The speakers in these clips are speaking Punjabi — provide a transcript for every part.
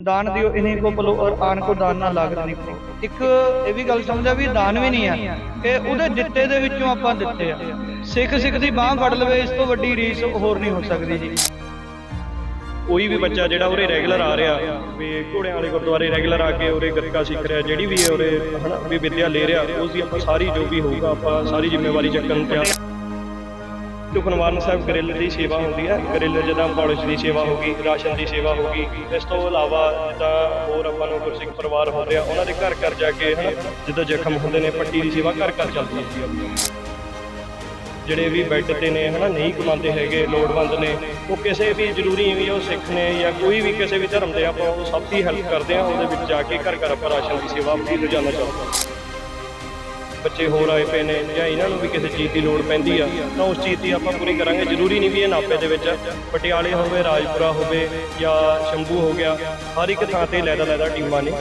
ਦਾਨ ਦਿਓ ਇਨੇ ਕੋ ਭਲੋ ਔਰ ਆਨ ਕੋ ਦਾਨ ਨਾ ਲਾਗਤ ਨਿਕੋ ਇੱਕ ਇਹ ਵੀ ਗੱਲ ਸਮਝਾ ਵੀ ਦਾਨ ਵੀ ਨਹੀਂ ਆ, ਕਿ ਉਹਦੇ ਦਿੱਤੇ ਦੇ ਵਿੱਚੋਂ ਆਪਾਂ ਦਿੱਤੇ ਆ। ਸਿੱਖ ਸਿੱਖ ਦੀ ਬਾਹ ਫੜ ਲਵੇ, ਇਸ ਤੋਂ ਵੱਡੀ ਰੀਸ ਹੋਰ ਨਹੀਂ ਹੋ ਸਕਦੀ ਜੀ। ਕੋਈ ਵੀ ਬੱਚਾ ਜਿਹੜਾ ਉਰੇ ਰੈਗੂਲਰ ਆ ਰਿਹਾ, ਵੀ ਘੋੜਿਆਂ ਵਾਲੇ ਗੁਰਦੁਆਰੇ ਰੈਗੂਲਰ ਆ ਕੇ ਉਰੇ ਗੱਤਕਾ ਸਿੱਖ ਰਿਹਾ, ਜਿਹੜੀ ਵੀ ਉਰੇ, ਹਨਾ, ਵੀ ਵਿੱਦਿਆ ਲੈ ਰਿਹਾ, ਉਸ ਦੀ ਆਪਾਂ ਸਾਰੀ ਜੋ ਵੀ ਹੋਊਗਾ, ਆਪਾਂ ਸਾਰੀ ਜ਼ਿੰਮੇਵਾਰੀ ਚੱਕਣ ਨੂੰ ਤਿਆਰ ਦੁਖਨਵਾਰਨ ਸਾਹਿਬ ਗਰਿੱਲ ਦੀ ਸੇਵਾ ਹੁੰਦੀ ਹੈ ਗਰਿੱਲ ਜਿੱਦਾਂ ਕਾਲਜ ਦੀ ਸੇਵਾ ਹੋ ਗਈ, ਰਾਸ਼ਨ ਦੀ ਸੇਵਾ ਹੋ ਗਈ, ਇਸ ਤੋਂ ਇਲਾਵਾ ਜਿੱਦਾਂ ਹੋਰ ਆਪਾਂ ਨੂੰ ਗੁਰਸਿੱਖ ਪਰਿਵਾਰ ਹੁੰਦੇ ਆ, ਉਹਨਾਂ ਦੇ ਘਰ ਘਰ ਜਾ ਕੇ ਹਨਾ ਜਿੱਦਾਂ ਜ਼ਖਮ ਹੁੰਦੇ ਨੇ, ਪੱਟੀ ਦੀ ਸੇਵਾ ਘਰ ਘਰ ਚੱਲਦੀ ਹੁੰਦੀ ਹੈ ਜਿਹੜੇ ਵੀ ਬੈੱਡ ਤੇ ਨੇ, ਹਨਾ, ਨਹੀਂ ਕਮਾਉਂਦੇ ਹੈਗੇ, ਲੋੜਵੰਦ ਨੇ, ਉਹ ਕਿਸੇ ਵੀ ਜ਼ਰੂਰੀ ਵੀ ਉਹ ਸਿੱਖ ਨੇ ਜਾਂ ਕੋਈ ਵੀ ਕਿਸੇ ਵੀ ਧਰਮ ਦੇ ਆਪਾਂ ਉਹ ਸਭ ਦੀ ਹੈਲਪ ਕਰਦੇ ਆ, ਉਹਦੇ ਵਿੱਚ ਜਾ ਕੇ ਘਰ ਘਰ ਆਪਾਂ ਰਾਸ਼ਨ ਦੀ ਸੇਵਾ ਆਪਣੀ ਰੋਜ਼ਾਨਾ ਚੱਲਦੀ ਹਾਂ। ਬੱਚੇ ਹੋਰ ਆਏ ਪਏ ਨੇ ਜਾਂ ਇਹਨਾਂ ਨੂੰ ਵੀ ਕਿਸੇ ਚੀਜ਼ ਦੀ ਲੋੜ ਪੈਂਦੀ ਆ, ਤਾਂ ਉਸ ਚੀਜ਼ ਦੀ ਆਪਾਂ ਪੂਰੀ ਕਰਾਂਗੇ। ਜ਼ਰੂਰੀ ਨਹੀਂ ਵੀ ਇਹ ਨਾਪੇ ਦੇ ਵਿੱਚ ਪਟਿਆਲੇ ਹੋਵੇ, ਰਾਜਪੁਰਾ ਹੋਵੇ ਜਾਂ ਸ਼ੰਭੂ ਹੋ ਗਿਆ, ਹਰ ਇੱਕ ਥਾਂ ਤੇ ਲੈਦਾ ਲੈਦਾ ਟੀਮਾਂ ਨੇ।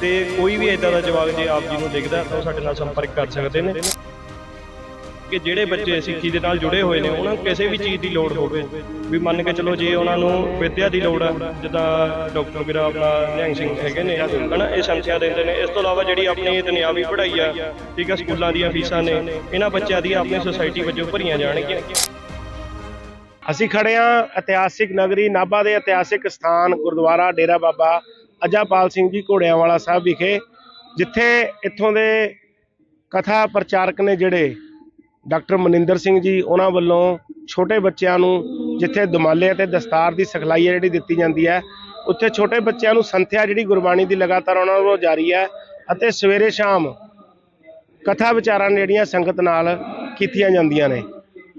ਤੇ ਕੋਈ ਵੀ ਇਦਾਂ ਦਾ ਜਵਾਬ ਜੇ ਆਪ ਜੀ ਨੂੰ ਦਿਖਦਾ, ਤਾਂ ਉਹ ਸਾਡੇ ਨਾਲ ਸੰਪਰਕ ਕਰ ਸਕਦੇ ਨੇ। ਕਿ ਜਿਹੜੇ ਬੱਚੇ ਸਿੱਖੀ ਦੇ ਨਾਲ ਜੁੜੇ ਹੋਏ ਨੇ, ਉਹਨਾਂ ਨੂੰ ਕਿਸੇ ਵੀ ਚੀਜ਼ ਦੀ ਲੋੜ ਹੋਵੇ। ਵੀ ਮੰਨ ਕੇ ਚਲੋ ਜੇ ਉਹਨਾਂ ਨੂੰ ਵਿਦਿਆ ਦੀ ਲੋੜ ਹੈ ਜਿੱਦਾਂ ਡਾਕਟਰ ਵੀਰਾ ਆਪਣਾ ਨਿਹੰਗ ਸਿੰਘ ਹੈਗੇ ਨੇ, ਹਨਾ, ਇਹ ਸੰਥਿਆ ਦਿੰਦੇ ਨੇ। ਇਸ ਤੋਂ ਇਲਾਵਾ ਜਿਹੜੀ ਆਪਣੀ ਦੁਨਿਆਵੀ ਪੜ੍ਹਾਈ ਆ, ਠੀਕ ਆ, ਸਕੂਲਾਂ ਦੀਆਂ ਫੀਸਾਂ ਨੇ, ਇਹਨਾਂ ਬੱਚਿਆਂ ਦੀ ਆਪਣੀ ਸੁਸਾਇਟੀ ਵਜੋਂ ਭਰੀਆਂ ਜਾਣਗੀਆਂ। ਅਸੀਂ ਖੜੇ ਹਾਂ ਇਤਿਹਾਸਿਕ ਨਗਰੀ ਨਾਭਾ ਦੇ ਇਤਿਹਾਸਿਕ ਸਥਾਨ ਗੁਰਦੁਆਰਾ ਡੇਰਾ ਬਾਬਾ ਅਜਾਪਾਲ ਸਿੰਘ ਜੀ ਘੋੜਿਆਂਵਾਲਾ ਸਾਹਿਬ ਵਿਖੇ, ਜਿੱਥੇ ਇੱਥੋਂ ਦੇ ਕਥਾ ਪ੍ਰਚਾਰਕ ਨੇ ਜਿਹੜੇ ਡਾਕਟਰ ਮਨਿੰਦਰ ਸਿੰਘ ਜੀ, ਉਹਨਾਂ ਵੱਲੋਂ ਛੋਟੇ ਬੱਚਿਆਂ ਨੂੰ ਜਿੱਥੇ ਦਮਾਲੇ ਅਤੇ ਦਸਤਾਰ ਦੀ ਸਿਖਲਾਈ ਹੈ ਜਿਹੜੀ ਦਿੱਤੀ ਜਾਂਦੀ ਹੈ, ਉੱਥੇ ਛੋਟੇ ਬੱਚਿਆਂ ਨੂੰ ਸੰਥਿਆ ਜਿਹੜੀ ਗੁਰਬਾਣੀ ਦੀ ਲਗਾਤਾਰ ਉਹਨਾਂ ਵੱਲੋਂ ਜਾਰੀ ਹੈ ਅਤੇ ਸਵੇਰੇ ਸ਼ਾਮ ਕਥਾ ਵਿਚਾਰਾਂ ਜਿਹੜੀਆਂ ਸੰਗਤ ਨਾਲ ਕੀਤੀਆਂ ਜਾਂਦੀਆਂ ਨੇ।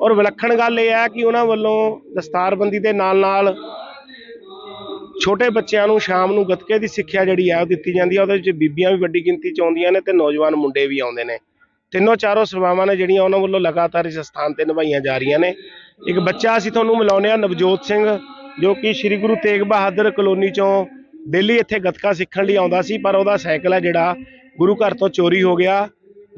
ਔਰ ਵਿਲੱਖਣ ਗੱਲ ਇਹ ਹੈ ਕਿ ਉਹਨਾਂ ਵੱਲੋਂ ਦਸਤਾਰਬੰਦੀ ਦੇ ਨਾਲ ਨਾਲ ਛੋਟੇ ਬੱਚਿਆਂ ਨੂੰ ਸ਼ਾਮ ਨੂੰ ਗੱਤਕੇ ਦੀ ਸਿੱਖਿਆ ਜਿਹੜੀ ਹੈ ਉਹ ਦਿੱਤੀ ਜਾਂਦੀ ਹੈ, ਉਹਦੇ ਵਿੱਚ ਬੀਬੀਆਂ ਵੀ ਵੱਡੀ ਗਿਣਤੀ ਚ ਆਉਂਦੀਆਂ ਨੇ ਤੇ ਨੌਜਵਾਨ ਮੁੰਡੇ ਵੀ ਆਉਂਦੇ ਨੇ। ਤਿੰਨੋਂ ਚਾਰੋਂ ਸੇਵਾਵਾਂ ਨੇ ਜਿਹੜੀਆਂ ਉਹਨਾਂ ਵੱਲੋਂ ਲਗਾਤਾਰ ਇਸ ਸਥਾਨ ਤੇ ਨਿਭਾਈਆਂ ਜਾ ਰਹੀਆਂ ਨੇ। ਇੱਕ ਬੱਚਾ ਅਸੀਂ ਤੁਹਾਨੂੰ ਮਿਲਾਉਂਦੇ ਹਾਂ, ਨਵਜੋਤ ਸਿੰਘ, ਜੋ ਕਿ ਸ੍ਰੀ ਗੁਰੂ ਤੇਗ ਬਹਾਦਰ ਕਲੋਨੀ ਚੋਂ ਦਿੱਲੀ ਇੱਥੇ ਗੱਤਕਾ ਸਿੱਖਣ ਲਈ ਆਉਂਦਾ ਸੀ, ਪਰ ਉਹਦਾ ਸਾਈਕਲ ਹੈ ਜਿਹੜਾ ਗੁਰੂ ਘਰ ਤੋਂ ਚੋਰੀ ਹੋ ਗਿਆ।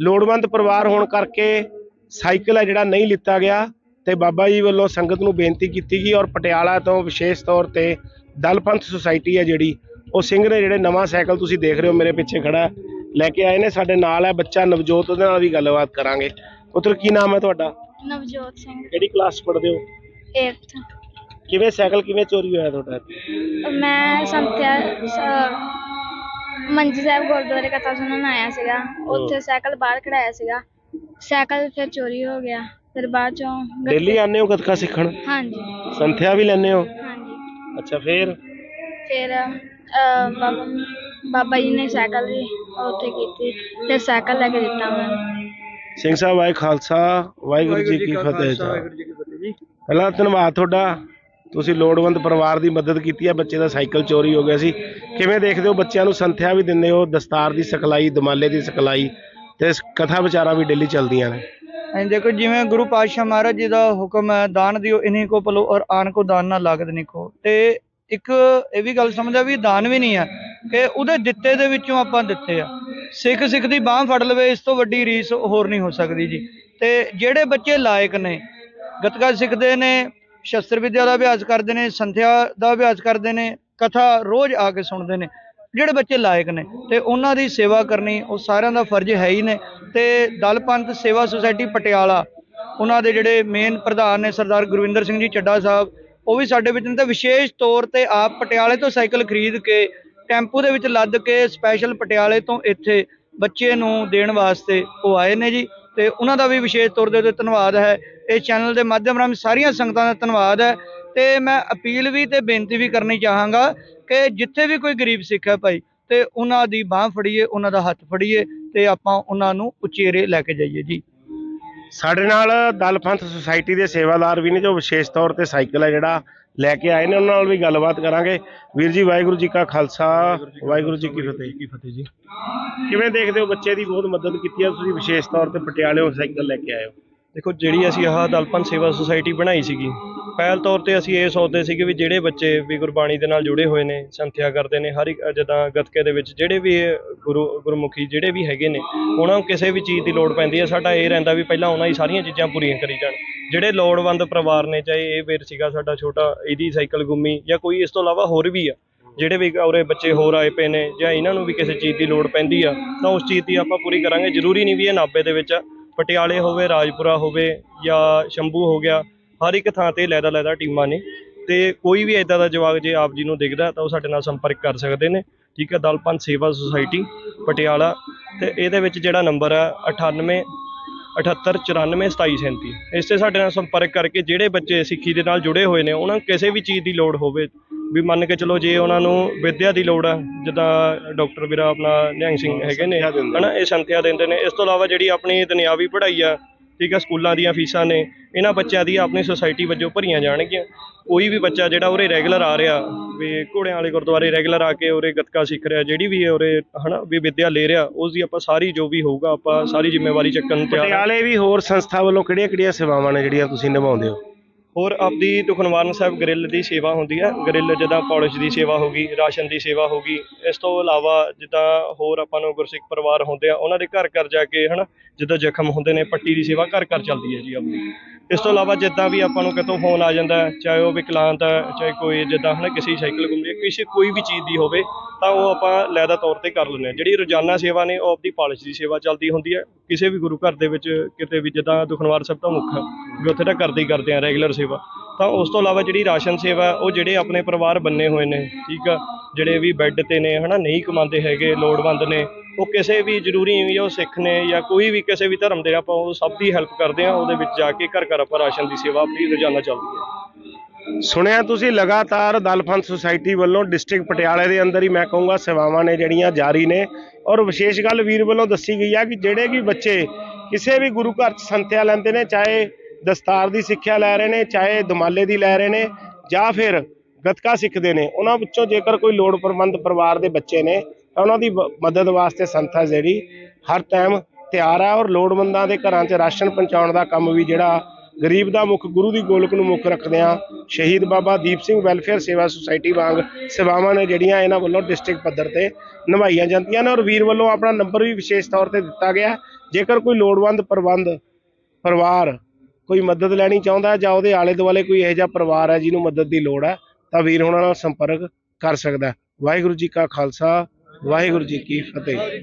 ਲੋੜਵੰਦ ਪਰਿਵਾਰ ਹੋਣ ਕਰਕੇ ਸਾਈਕਲ ਹੈ ਜਿਹੜਾ ਨਹੀਂ ਲਿੱਤਾ ਗਿਆ ਤੇ ਬਾਬਾ ਜੀ ਵੱਲੋਂ ਸੰਗਤ ਨੂੰ ਬੇਨਤੀ ਕੀਤੀ ਗਈ ਔਰ ਪਟਿਆਲਾ ਤੋਂ ਵਿਸ਼ੇਸ਼ ਤੌਰ ਤੇ ਦਲਪੰਥ ਸੁਸਾਇਟੀ ਹੈ ਜਿਹੜੀ, ਉਹ ਸਿੰਘ ਨੇ ਜਿਹੜੇ ਨਵਾਂ ਸਾਈਕਲ ਤੁਸੀਂ ਦੇਖ ਰਹੇ ਹੋ ਮੇਰੇ ਪਿੱਛੇ ਖੜਾ ਲੈ ਕੇ ਆਏ ਨੇ ਸਾਡੇ ਨਾਲ ਹੈ ਬੱਚਾ ਨਵਜੋਤ ਉਹਦੇ ਨਾਲ ਵੀ ਗੱਲਬਾਤ ਕਰਾਂਗੇ। ਪੁੱਤਰ ਕੀ ਨਾਮ ਹੈ ਤੁਹਾਡਾ? ਨਵਜੋਤ ਸਿੰਘ। ਕਿਹੜੀ ਕਲਾਸ ਪੜ੍ਹਦੇ ਹੋ? 8th ਕਿਵੇਂ ਸਾਈਕਲ ਕਿਵੇਂ ਚੋਰੀ ਹੋਇਆ ਤੁਹਾਡਾ? ਮੈਂ ਸੰਥਿਆ ਸ- ਮੰਜੀ ਸਾਹਿਬ ਗੁਰਦੁਆਰੇ ਕਥਾ ਸੁਣਨ ਆਇਆ ਸੀਗਾ। ਉੱਥੇ ਸਾਈਕਲ ਬਾਹਰ ਖੜਾਇਆ ਸੀਗਾ। ਸਾਈਕਲ ਫਿਰ ਚੋਰੀ ਹੋ ਗਿਆ। ਫਿਰ ਬਾਅਦ ਚੋਂ ਗੱਤੇ- ਡੇਲੀ ਆਉਂਦੇ ਹੋ ਗੱਤਕਾ ਸਿੱਖਣ? ਹਾਂਜੀ। ਸੰਥਿਆ ਵੀ ਲੈਂਦੇ ਹੋ? ਹਾਂਜੀ। ਅੱਛਾ ਫੇਰ? ਫਿਰ ਅਹ, ਬਾਬਾ ਬਾਬਾ ਜੀ ਨੇ ਸਾਈਕਲ ਵੀ ਉੱਥੇ ਕੀਤੀ ਫਿਰ ਸਾਈਕਲ ਲੈ ਕੇ ਦਿੱਤਾ ਉਹਨਾਂ ਸਿੰਘ ਸਾਹਿਬ ਵਾਹਿ ਖਾਲਸਾ ਵਾਹਿਗੁਰੂ ਜੀ ਕੀ ਫਤਿਹ ਸਾਹਿਬ ਪਹਿਲਾਂ ਧੰਨਵਾਦ ਤੁਹਾਡਾ। ਤੁਸੀਂ ਲੋੜਵੰਦ ਪਰਿਵਾਰ ਦੀ ਮਦਦ ਕੀਤੀ ਹੈ ਬੱਚੇ ਦਾ ਸਾਈਕਲ ਚੋਰੀ ਹੋ ਗਿਆ ਸੀ। ਕਿਵੇਂ ਦੇਖਦੇ ਹੋ ਬੱਚਿਆਂ ਨੂੰ ਸੰਥਿਆ ਵੀ ਦਿੰਦੇ ਹੋ ਦਸਤਾਰ ਦੀ ਸਿਖਲਾਈ ਦਮਾਲੇ ਦੀ ਸਿਖਲਾਈ ਤੇ ਸ- ਕਥਾ ਵਿਚਾਰਾਂ ਵੀ ਡੇਲੀ ਚੱਲਦੀਆਂ ਨੇ? ਐਂ ਦੇਖੋ ਜਿਵੇਂ ਗੁਰੂ ਪਾਤਸ਼ਾਹ ਮਹਾਰਾਜ ਜੀ ਦਾ ਹੁਕਮ ਹੈ ਦਾਨ ਦਿਓ ਇਨਹੀਂ ਕੋ ਭਲੋ ਔਰ ਆਨ ਕੋ ਦਾਨ ਨਾ ਲਾਗਤ ਨਿਕੋ। ਤੇ ਇੱਕ ਇਹ ਵੀ ਗੱਲ ਸਮਝਾ ਵੀ ਦਾਨ ਵੀ ਨਹੀਂ ਹੈ। ਕਿ ਉਹਦੇ ਦਿੱਤੇ ਦੇ ਵਿੱਚੋਂ ਆਪਾਂ ਦਿੱਤੇ ਆ। ਸਿੱਖ ਸਿੱਖ ਦੀ ਬਾਹ ਫੜ ਲਵੇ, ਇਸ ਤੋਂ ਵੱਡੀ ਰੀਸ ਹੋਰ ਨਹੀਂ ਹੋ ਸਕਦੀ ਜੀ। ਤੇ ਜਿਹੜੇ ਬੱਚੇ ਲਾਇਕ ਨੇ, ਗਤਕਾ ਸਿੱਖਦੇ ਨੇ, ਸ਼ਸਤਰ ਵਿਦਿਆ ਦਾ ਅਭਿਆਸ ਕਰਦੇ ਨੇ, ਸੰਥਿਆ ਦਾ ਅਭਿਆਸ ਕਰਦੇ ਨੇ, ਕਥਾ ਰੋਜ਼ ਆ ਕੇ ਸੁਣਦੇ ਨੇ, ਜਿਹੜੇ ਬੱਚੇ ਲਾਇਕ ਨੇ, ਤੇ ਉਹਨਾਂ ਦੀ ਸੇਵਾ ਕਰਨੀ, ਉਹ ਸਾਰਿਆਂ ਦਾ ਫਰਜ਼ ਹੈ ਹੀ ਨੇ। ਤੇ ਦਲ ਪੰਥ ਸੇਵਾ ਸੁਸਾਇਟੀ ਪਟਿਆਲਾ, ਉਹਨਾਂ ਦੇ ਜਿਹੜੇ ਮੇਨ ਪ੍ਰਧਾਨ ਨੇ ਸਰਦਾਰ ਗੁਰਵਿੰਦਰ ਸਿੰਘ ਜੀ ਚੱਡਾ ਸਾਹਿਬ, ਉਹ ਵੀ ਸਾਡੇ ਵਿੱਚ ਨੇ। ਤੇ ਵਿਸ਼ੇਸ਼ ਤੌਰ ਤੇ ਆਪ ਪਟਿਆਲੇ ਤੋਂ ਸਾਈਕਲ ਖਰੀਦ ਕੇ ਟੈਂਪੂ ਦੇ ਵਿੱਚ ਲੱਦ ਕੇ ਸਪੈਸ਼ਲ ਪਟਿਆਲੇ ਤੋਂ ਇੱਥੇ ਬੱਚੇ ਨੂੰ ਦੇਣ ਵਾਸਤੇ ਉਹ ਆਏ ਨੇ ਜੀ ਤੇ ਉਹਨਾਂ ਦਾ ਵੀ ਵਿਸ਼ੇਸ਼ ਤੌਰ ਦੇ ਉੱਤੇ ਧੰਨਵਾਦ ਹੈ। ਇਸ ਚੈਨਲ ਦੇ ਮਾਧਿਅਮ ਰਾਹੀਂ ਸਾਰੀਆਂ ਸੰਗਤਾਂ ਦਾ ਧੰਨਵਾਦ ਹੈ ਤੇ ਮੈਂ ਅਪੀਲ ਵੀ ਤੇ ਬੇਨਤੀ ਵੀ ਕਰਨੀ ਚਾਹਾਂਗਾ ਕਿ ਜਿੱਥੇ ਵੀ ਕੋਈ ਗਰੀਬ ਸਿੱਖ ਹੈ ਭਾਈ, ਤੇ ਉਹਨਾਂ ਦੀ ਬਾਹ ਫੜੀਏ, ਉਹਨਾਂ ਦਾ ਹੱਥ ਫੜੀਏ ਤੇ ਆਪਾਂ ਉਹਨਾਂ ਨੂੰ ਉਚੇਰੇ ਲੈ ਕੇ ਜਾਈਏ ਜੀ। ਸਾਡੇ ਨਾਲ ਦਲਪੰਥ ਸੁਸਾਇਟੀ ਦੇ ਸੇਵਾਦਾਰ ਵੀ ਨੇ ਜੋ ਵਿਸ਼ੇਸ਼ ਤੌਰ ਤੇ ਸਾਈਕਲ ਹੈ ਜਿਹੜਾ ਲੈ ਕੇ ਆਏ ਨੇ ਉਹਨਾਂ ਨਾਲ ਵੀ ਗੱਲਬਾਤ ਕਰਾਂਗੇ। ਵੀਰ ਜੀ ਵਾਹਿਗੁਰੂ ਜੀ ਕਾ ਖਾਲਸਾ ਵਾਹਿਗੁਰੂ ਜੀ ਕੀ ਫਤਿਹ। ਕੀ ਫਤਿਹ ਜੀ। ਕਿਵੇਂ ਦੇਖਦੇ ਹੋ ਬੱਚੇ ਦੀ ਬਹੁਤ ਮਦਦ ਕੀਤੀ ਹੈ ਤੁਸੀਂ ਵਿਸ਼ੇਸ਼ ਤੌਰ ਤੇ ਪਟਿਆਲੇੋਂ ਸਾਈਕਲ ਲੈ ਕੇ ਆਏ ਹੋ? ਦੇਖੋ ਜਿਹੜੀ ਅਸੀਂ ਆਹ ਦਲਪਨ ਸੇਵਾ ਸੁਸਾਇਟੀ ਬਣਾਈ ਸੀਗੀ ਪਹਿਲ ਤੌਰ ਤੇ ਅਸੀਂ ਇਹ ਸੋਚਦੇ ਸੀਗੇ ਵੀ ਜਿਹੜੇ ਬੱਚੇ ਵੀ ਗੁਰਬਾਣੀ ਦੇ ਨਾਲ ਜੁੜੇ ਹੋਏ ਨੇ ਸੰਥਿਆ ਕਰਦੇ ਨੇ ਹਰ ਇੱਕ ਜਿੱਦਾਂ ਗੱਤਕੇ ਦੇ ਵਿੱਚ ਜਿਹੜੇ ਵੀ ਗੁਰੂ ਗੁਰਮੁਖੀ ਜਿਹੜੇ ਵੀ ਹੈਗੇ ਨੇ ਉਹਨਾਂ ਨੂੰ ਕਿਸੇ ਵੀ ਚੀਜ਼ ਦੀ ਲੋੜ ਪੈਂਦੀ ਹੈ। ਸਾਡਾ ਇਹ ਰਹਿੰਦਾ ਵੀ ਪਹਿਲਾਂ ਉਹਨਾਂ ਦੀ ਸਾਰੀਆਂ ਚੀਜ਼ਾਂ ਪੂਰੀਆਂ ਕਰੀ ਜਾਣ। ਜਿਹੜੇ ਲੋੜਵੰਦ ਪਰਿਵਾਰ ਨੇ ਚਾਹੇ ਇਹ ਵੀਰ ਸੀਗਾ ਸਾਡਾ ਛੋਟਾ ਇਹਦੀ ਸਾਈਕਲ ਗੁੰਮੀ ਜਾਂ ਕੋਈ ਇਸ ਤੋਂ ਇਲਾਵਾ ਹੋਰ ਵੀ ਆ ਜਿਹੜੇ ਵੀ ਉਰੇ ਬੱਚੇ ਹੋਰ ਆਏ ਪਏ ਨੇ ਜਾਂ ਇਹਨਾਂ ਨੂੰ ਵੀ ਕਿਸੇ ਚੀਜ਼ ਦੀ ਲੋੜ ਪੈਂਦੀ ਆ ਤਾਂ ਉਸ ਚੀਜ਼ ਦੀ ਆਪਾਂ ਪੂਰੀ ਕਰਾਂਗੇ। ਜ਼ਰੂਰੀ ਨਹੀਂ ਵੀ ਇਹ ਨਾਭੇ ਦੇ ਵਿੱਚ ਪਟਿਆਲੇ ਹੋਵੇ ਰਾਜਪੁਰਾ ਹੋਵੇ ਜਾਂ ਸ਼ੰਭੂ ਹੋ ਗਿਆ ਹਰ ਇੱਕ ਥਾਂ ਤੇ ਲੈਦਾ ਲੈਦਾ ਟੀਮਾਂ ਨੇ ਤੇ ਕੋਈ ਵੀ ਇਦਾਂ ਦਾ ਜਵਾਕ ਜੇ ਆਪ ਜੀ ਨੂੰ ਦਿਖਦਾ ਤਾਂ ਉਹ ਸਾਡੇ ਨਾਲ ਸੰਪਰਕ ਕਰ ਸਕਦੇ ਨੇ। ਠੀਕ ਹੈ ਦਲਪੰਥ ਸੇਵਾ ਸੁਸਾਇਟੀ ਪਟਿਆਲਾ ਤੇ ਇਹਦੇ ਵਿੱਚ ਜਿਹੜਾ ਨੰਬਰ ਆ 98 78 94 27 37 ਇਸ ਤੇ ਸਾਡੇ ਨਾਲ ਸੰਪਰਕ ਕਰਕੇ ਜਿਹੜੇ ਬੱਚੇ ਸਿੱਖੀ ਦੇ ਨਾਲ ਜੁੜੇ ਹੋਏ ਨੇ ਉਹਨਾਂ ਨੂੰ ਕਿਸੇ ਵੀ ਚੀਜ਼ ਦੀ ਲੋੜ ਹੋਵੇ ਵੀ ਮੰਨ ਕੇ ਚਲੋ ਜੇ ਉਹਨਾਂ ਨੂੰ ਵਿੱਦਿਆ ਦੀ ਲੋੜ ਆ ਜਿੱਦਾਂ ਡਾਕਟਰ ਵੀਰਾ ਆਪਣਾ ਨਿਹੰਗ ਸਿੰਘ ਹੈਗੇ ਨੇ ਹਨਾ ਇਹ ਸੰਥਿਆ ਦਿੰਦੇ ਨੇ। ਇਸ ਤੋਂ ਇਲਾਵਾ ਜਿਹੜੀ ਆਪਣੀ ਦੁਨਿਆਵੀ ਪੜ੍ਹਾਈ ਆ ਠੀਕ ਆ, ਸਕੂਲਾਂ ਦੀਆਂ ਫੀਸਾਂ ਨੇ, ਇਹਨਾਂ ਬੱਚਿਆਂ ਦੀ ਆਪਣੀ ਸੁਸਾਇਟੀ ਵੱਜੋਂ ਭਰੀਆਂ ਜਾਣਗੀਆਂ। ਕੋਈ ਵੀ ਬੱਚਾ ਜਿਹੜਾ ਉਰੇ ਰੈਗੂਲਰ ਆ ਰਿਹਾ, ਵੀ ਘੋੜਿਆਂ ਵਾਲੇ ਗੁਰਦੁਆਰੇ ਰੈਗੂਲਰ ਆ ਕੇ ਉਰੇ ਗੱਤਕਾ ਸਿੱਖ ਰਿਹਾ, ਜਿਹੜੀ ਵੀ ਉਰੇ, ਹਨਾ, ਵੀ ਵਿੱਦਿਆ ਲੈ ਰਿਹਾ ਉਸ ਦੀ ਆਪਾਂ ਸਾਰੀ ਜੋ ਵੀ ਹੋਊਗਾ, ਆਪਾਂ ਸਾਰੀ ਜ਼ਿੰਮੇਵਾਰੀ ਚੱਕਣ ਨੂੰ ਤਿਆਰ ਹਾਂ ਪਟਿਆਲੇ ਵੀ ਹੋਰ ਸੰਸਥਾ ਵੱਲੋਂ ਕਿਹੜੀਆਂ-ਕਿਹੜੀਆਂ ਸੇਵਾਵਾਂ ਨੇ ਜਿਹੜੀਆਂ ਤੁਸੀਂ ਨਿਭਾਉਂਦੇ ਹੋ? ਹੋਰ ਆਪਦੀ ਦੁਖਨਿਵਾਰਨ ਸਾਹਿਬ ਗ੍ਰਿਲ ਦੀ ਸੇਵਾ ਹੁੰਦੀ ਹੈ। ਗ੍ਰਿਲ ਜਿੱਦਾਂ ਪਾਲਿਸ਼ ਦੀ ਸੇਵਾ ਹੋ ਗਈ, ਰਾਸ਼ਨ ਦੀ ਸੇਵਾ ਹੋ ਗਈ, ਇਸ ਤੋਂ ਇਲਾਵਾ ਜਿੱਦਾਂ ਹੋਰ ਆਪਾਂ ਨੂੰ ਗੁਰਸਿੱਖ ਪਰਿਵਾਰ ਹੁੰਦੇ ਆ, ਉਹਨਾਂ ਦੇ ਘਰ ਘਰ ਜਾ ਕੇ ਹਨਾ, ਜਿੱਦਾਂ ਜ਼ਖਮ ਹੁੰਦੇ ਨੇ, ਪੱਟੀ ਦੀ ਸੇਵਾ ਘਰ ਘਰ ਚੱਲਦੀ ਹੈ ਜੀ ਆਪਦੀ। ਇਸ ਤੋਂ ਇਲਾਵਾ ਜਿੱਦਾਂ ਵੀ ਆਪਾਂ ਨੂੰ ਕਿਤੋਂ ਫੋਨ ਆ ਜਾਂਦਾ ਹੈ, ਚਾਹੇ ਉਹ ਵਿਕਲਾਂਤ ਹੈ ਚਾਹੇ ਕੋਈ ਜਿੱਦਾਂ ਹਨਾ ਕਿਸੇ ਦੀ ਸਾਈਕਲ ਗੁੰਮਦੀ ਹੈ ਕਿਸੇ ਕੋਈ ਵੀ ਚੀਜ਼ ਦੀ ਹੋਵੇ ਤਾਂ ਉਹ ਆਪਾਂ ਲੈਦਾ ਤੌਰ ਤੇ ਕਰ ਲੈਂਦੇ ਹਾਂ। ਜਿਹੜੀ ਰੋਜ਼ਾਨਾ ਸੇਵਾ ਨੇ ਉਹ ਆਪਦੀ ਪਾਲਿਸ਼ ਦੀ ਸੇਵਾ ਚੱਲਦੀ ਹੁੰਦੀ ਹੈ। ਕਿਸੇ ਵੀ ਗੁਰੂ ਘਰ ਦੇ ਵਿੱਚ ਕਿਤੇ ਵੀ ਜਿੱਦਾਂ ਦੁਖਨਿਵਾਰ ਸਭ ਤੋਂ ਮੁੱਖ ਹੈ, ਵੀ ਉੱਥੇ ਤਾਂ ਕਰਦੇ ਹੀ ਕਰਦੇ ਆ ਰੈਗੂਲਰ ਸੇਵਾ। ਤਾਂ ਉਸ ਤੋਂ ਇਲਾਵਾ ਜਿਹੜੀ ਰਾਸ਼ਨ ਸੇਵਾ ਉਹ ਜਿਹੜੇ ਆਪਣੇ ਪਰਿਵਾਰ ਬੰਨੇ ਹੋਏ ਨੇ ਠੀਕ ਆ ਜਿਹੜੇ ਵੀ ਬੈੱਡ ਤੇ ਨੇ ਹਨਾ ਨਹੀਂ ਕਮਾਉਂਦੇ ਹੈਗੇ ਲੋੜਵੰਦ ਨੇ ਉਹ ਕਿਸੇ ਵੀ ਜ਼ਰੂਰੀ ਨਹੀਂ ਵੀ ਉਹ ਸਿੱਖ ਨੇ ਜਾਂ ਕੋਈ ਵੀ ਕਿਸੇ ਵੀ ਧਰਮ ਦੇ ਆਪਾਂ ਉਹ ਸਭ ਦੀ ਹੈਲਪ ਕਰਦੇ ਆ, ਉਹਦੇ ਵਿੱਚ ਜਾ ਕੇ ਘਰ ਘਰ ਆਪਾਂ ਰਾਸ਼ਨ ਦੀ ਸੇਵਾ ਆਪਣੀ ਰੋਜ਼ਾਨਾ ਚੱਲਦੀ ਹੈ। ਸੁਣਿਆ ਤੁਸੀਂ ਲਗਾਤਾਰ ਦਲਪੰਥ ਸੁਸਾਇਟੀ ਵੱਲੋਂ ਡਿਸਟ੍ਰਿਕਟ ਪਟਿਆਲੇ ਦੇ ਅੰਦਰ ਹੀ ਮੈਂ ਕਹੂੰਗਾ ਸੇਵਾਵਾਂ ਨੇ ਜਿਹੜੀਆਂ ਜਾਰੀ ਨੇ ਔਰ ਵਿਸ਼ੇਸ਼ ਗੱਲ ਵੀਰ ਵੱਲੋਂ ਦੱਸੀ ਗਈ ਆ ਕਿ ਜਿਹੜੇ ਵੀ ਬੱਚੇ ਕਿਸੇ ਵੀ ਗੁਰੂ ਘਰ 'ਚ ਸੰਥਿਆ ਲੈਂਦੇ ਨੇ, ਚਾਹੇ ਦਸਤਾਰ ਦੀ ਸਿੱਖਿਆ ਲੈ ਰਹੇ ਨੇ, ਚਾਹੇ ਦਮਾਲੇ ਦੀ ਲੈ ਰਹੇ ਨੇ ਜਾਂ ਫਿਰ ਗਤਕਾ ਸਿੱਖਦੇ ਨੇ, ਉਹਨਾਂ ਵਿੱਚੋਂ ਜੇਕਰ ਕੋਈ ਲੋੜ ਪ੍ਰਬੰਧ ਪਰਿਵਾਰ ਦੇ ਬੱਚੇ ਨੇ ਤਾਂ ਉਹਨਾਂ ਦੀ ਬ- ਮਦਦ ਵਾਸਤੇ ਸੰਸਥਾ ਜਿਹੜੀ। ਹਰ ਟਾਈਮ ਤਿਆਰ ਹੈ ਔਰ ਲੋੜਵੰਦਾਂ ਦੇ ਘਰਾਂ 'ਚ ਰਾਸ਼ਨ ਪਹੁੰਚਾਉਣ ਦਾ ਕੰਮ ਵੀ ਜਿਹੜਾ ਗਰੀਬ ਦਾ ਮੁੱਖ, ਗੁਰੂ ਦੀ ਗੋਲਕ ਨੂੰ ਮੁੱਖ ਰੱਖਦਿਆਂ ਸ਼ਹੀਦ ਬਾਬਾ ਦੀਪ ਸਿੰਘ ਵੈਲਫੇਅਰ ਸੇਵਾ ਸੁਸਾਇਟੀ ਵਾਂਗ ਸੇਵਾਵਾਂ ਨੇ ਜਿਹੜੀਆਂ ਇਹਨਾਂ ਵੱਲੋਂ ਡਿਸਟ੍ਰਿਕਟ ਪੱਧਰ ਤੇ ਨਿਭਾਈਆਂ ਜਾਂਦੀਆਂ ਨੇ ਔਰ ਵੀਰ ਵੱਲੋਂ ਆਪਣਾ ਨੰਬਰ ਵੀ ਵਿਸ਼ੇਸ਼ ਤੌਰ ਤੇ ਦਿੱਤਾ ਗਿਆ। ਜੇਕਰ ਕੋਈ ਲੋੜਵੰਦ ਪ੍ਰਬੰਧ, ਪਰਿਵਾਰ ਕੋਈ ਮਦਦ ਲੈਣੀ ਚਾਹੁੰਦਾ ਜਾਂ ਉਹਦੇ ਆਲੇ ਦੁਆਲੇ ਕੋਈ ਇਹੋ ਜਿਹਾ ਪਰਿਵਾਰ ਹੈ ਜਿਹਨੂੰ ਮਦਦ ਦੀ ਲੋੜ ਹੈ, ਤਾਂ ਵੀਰ ਉਹਨਾਂ ਨਾਲ ਸੰਪਰਕ ਕਰ ਸਕਦਾ ਵਾਹਿਗੁਰੂ ਜੀ ਕਾ ਖਾਲਸਾ ਵਾਹਿਗੁਰੂ ਜੀ ਕੀ ਫਤਿਹ।